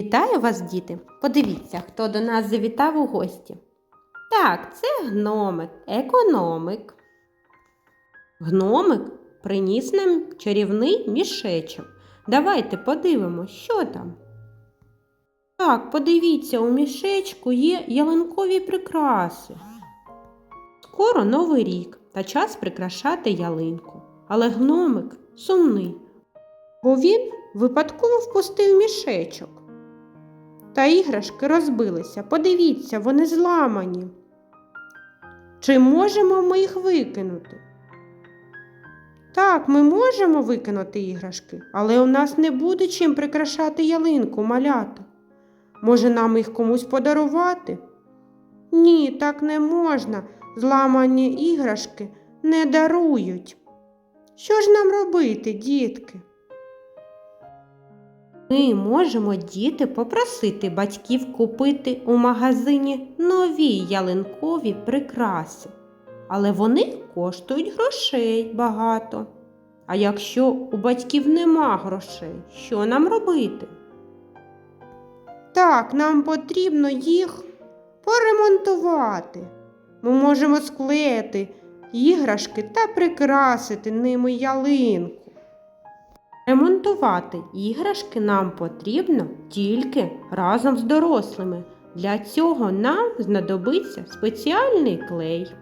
Вітаю вас, діти! Подивіться, хто до нас завітав у гості. Так, це гномик, економик. Гномик приніс нам чарівний мішечок. Давайте подивимось, що там. Так, подивіться, у мішечку є ялинкові прикраси. Скоро новий рік та час прикрашати ялинку. Але гномик сумний, бо він випадково впустив мішечок. Та іграшки розбилися. Подивіться, вони зламані. Чи можемо ми їх викинути? Так, ми можемо викинути іграшки, але у нас не буде чим прикрашати ялинку малята. Може, нам їх комусь подарувати? Ні, так не можна. Зламані іграшки не дарують. Що ж нам робити, дітки? Ми можемо діти попросити батьків купити у магазині нові ялинкові прикраси, але вони коштують грошей багато. А якщо у батьків нема грошей, що нам робити? Так, нам потрібно їх поремонтувати. Ми можемо склеїти іграшки та прикрасити ними ялинку. Ремонтувати іграшки нам потрібно тільки разом з дорослими. Для цього нам знадобиться спеціальний клей,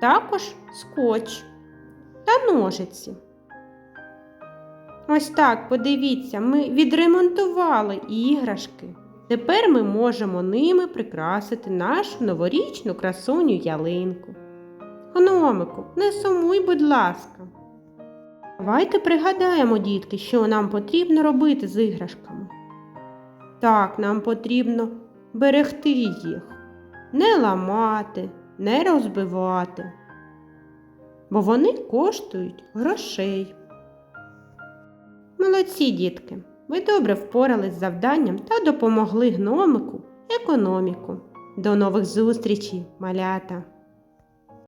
також скотч та ножиці. Ось так, подивіться, ми відремонтували іграшки. Тепер ми можемо ними прикрасити нашу новорічну красуню ялинку. Гномику, не сумуй, будь ласка. Давайте пригадаємо, дітки, що нам потрібно робити з іграшками. Так, нам потрібно берегти їх, не ламати, не розбивати, бо вони коштують грошей. Молодці, дітки! Ви добре впорались з завданням та допомогли гномику економіку. До нових зустрічей, малята!